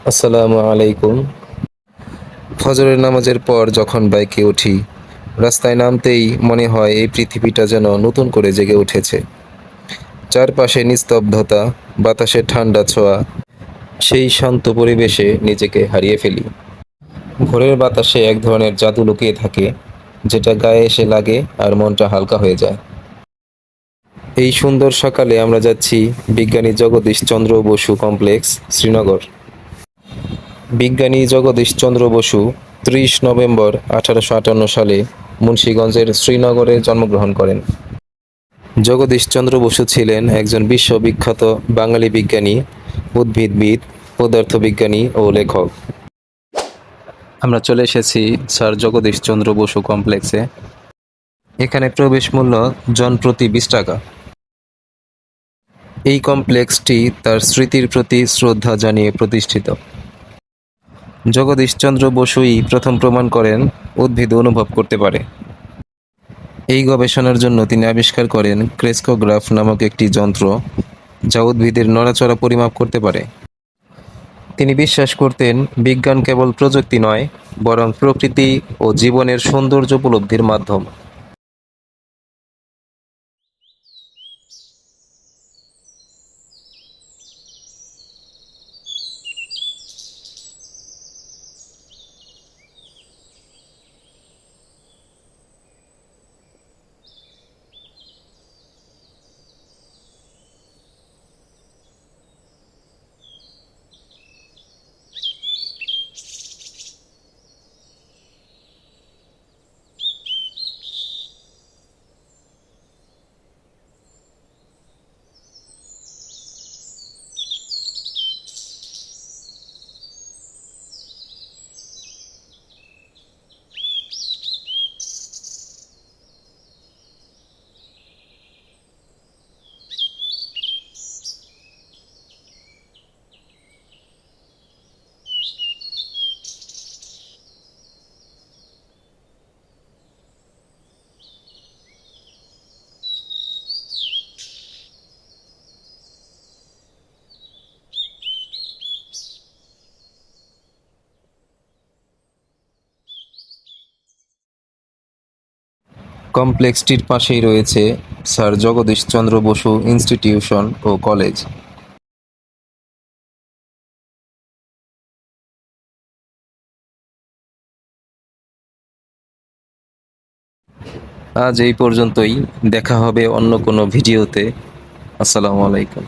আসসালামু আলাইকুম। ফজরের নামাজের পর যখন বাইকে উঠি, রাস্তায় নামতেই মনে হয় এই পৃথিবীটা যেন নতুন করে জেগে উঠেছে। চারপাশে নিস্তব্ধতা, বাতাসের ঠান্ডা ছোঁয়া, সেই শান্ত পরিবেশে নিজেকে হারিয়ে ফেলি। ভোরের বাতাসে এক ধরনের জাদু লুকিয়ে থাকে, যেটা গায়ে এসে লাগে আর মনটা হালকা হয়ে যায়। এই সুন্দর সকালে আমরা যাচ্ছি বিজ্ঞানী জগদীশ চন্দ্র বসু কমপ্লেক্স, শ্রীনগর। বিজ্ঞানী জগদীশ চন্দ্র বসু ত্রিশ নভেম্বর আঠারোশো আটান্ন সালে মুন্সীগঞ্জের শ্রীনগরে জন্মগ্রহণ করেন। জগদীশ চন্দ্র বসু ছিলেন একজন বিশ্ববিখ্যাত বাঙালি বিজ্ঞানী, উদ্ভিদবিদ, পদার্থবিজ্ঞানী ও লেখক। আমরা চলে এসেছি স্যার জগদীশ চন্দ্র বসু কমপ্লেক্সে। এখানে প্রবেশ মূল্য জন প্রতি বিশ টাকা। এই কমপ্লেক্সটি তার স্মৃতির প্রতি শ্রদ্ধা জানিয়ে প্রতিষ্ঠিত। জগদীশচন্দ্র বসুই প্রথম প্রমাণ করেন, উদ্ভিদ অনুভব করতে পারে। এই গবেষণার জন্য তিনি আবিষ্কার করেন ক্রেস্কোগ্রাফ নামক একটি যন্ত্র, যা উদ্ভিদের নড়াচড়া পরিমাপ করতে পারে। তিনি বিশ্বাস করতেন, বিজ্ঞান কেবল প্রযুক্তি নয়, বরং প্রকৃতি ও জীবনের সৌন্দর্য উপলব্ধির মাধ্যম। কমপ্লেক্সটির পাশেই রয়েছে স্যার জগদীশ চন্দ্র বসু ইনস্টিটিউশন ও কলেজ। আজ এই পর্যন্তই। দেখা হবে অন্য কোনো ভিডিওতে। আসসালামু আলাইকুম।